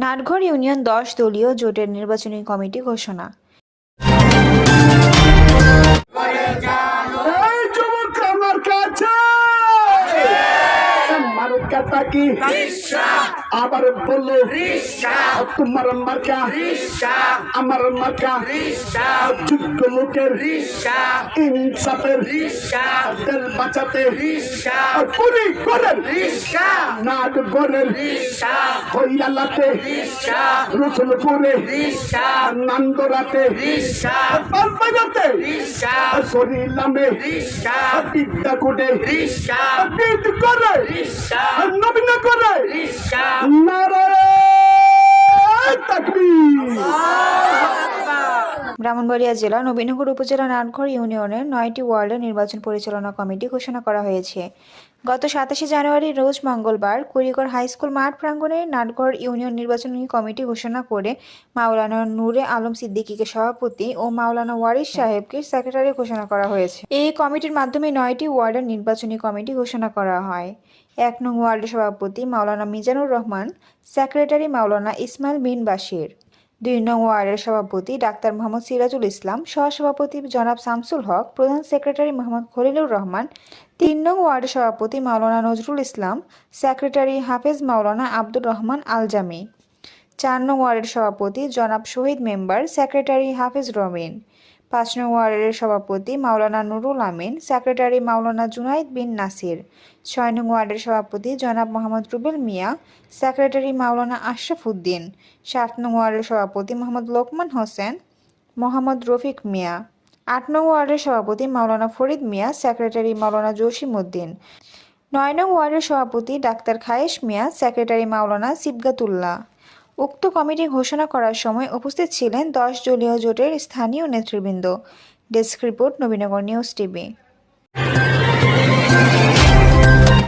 Natghar union দশ দলীয় জোটের নির্বাচনী কমিটি ঘোষণা। কথা কি আবার বলো তোমার মার্কা আমার মার্কা যোগ্য লোকের ইনসাফের তেল বাঁচাতে পুরি করেন। নাট গরের হইয়ালাতে রসুলপুরে নান্দরাতে পালপাইয়াতে শরীর নামে বিদ্যা করে বিদ করে নবীন করে। ব্রাহ্মণবাড়িয়া জেলা নবীনগর উপজেলা নাটঘর ইউনিয়নের নয়টি ওয়ার্ডের নির্বাচন পরিচালনা কমিটি ঘোষণা করা হয়েছে। গত সাতাশে জানুয়ারি, রোজ মঙ্গলবার কুড়িগড় হাই স্কুল মাঠ প্রাঙ্গণে নাটঘর ইউনিয়ন নির্বাচনী কমিটি ঘোষণা করে মাওলানা নূরে আলম সিদ্দিকীকে সভাপতি ও মাওলানা ওয়ারিস সাহেবকে সেক্রেটারি ঘোষণা করা হয়েছে। এই কমিটির মাধ্যমে নয়টি ওয়ার্ডের নির্বাচনী কমিটি ঘোষণা করা হয়। এক নং ওয়ার্ডের সভাপতি মাওলানা মিজানুর রহমান, সেক্রেটারি মাওলানা ইসমাইল বিন বাশির। দুই নং ওয়ার্ডের সভাপতি ডাক্তার মোহাম্মদ সিরাজুল ইসলাম, সহসভাপতি জনাব শামসুল হক, প্রধান সেক্রেটারি মোহাম্মদ খলিলুর রহমান, তিন নং ওয়ার্ডের সভাপতি মাওলানা নজরুল ইসলাম, সেক্রেটারি হাফেজ মাওলানা আব্দুর রহমান আলজামি। চার নং ওয়ার্ডের সভাপতি জনাব শহীদ মেম্বার, সেক্রেটারি হাফেজ রবিন পাঁচ নং ওয়ার্ডের সভাপতি মাওলানা নুরুল আমিন, সেক্রেটারি মাওলানা জুনাইদ বিন নাসির, ছয় নং ওয়ার্ডের সভাপতি জনাব মোহাম্মদ রুবেল মিয়া, সেক্রেটারি মাওলানা আশরাফ উদ্দিন, সাত নং ওয়ার্ডের সভাপতি মোহাম্মদ লোকমান হোসেন, মোহাম্মদ রফিক মিয়া। আট নং ওয়ার্ডের সভাপতি মাওলানা ফরিদ মিয়া, সেক্রেটারি মাওলানা জসিম উদ্দিন। নয় নং ওয়ার্ডের সভাপতি ডাক্তার খায়েশ মিয়া, সেক্রেটারি মাওলানা সিবগাতুল্লাহ। উক্ত কমিটি ঘোষণা করার সময় উপস্থিত ছিলেন দশ দলীয় জোটের স্থানীয় নেতৃবৃন্দ। Desk report Nabinagar news TV.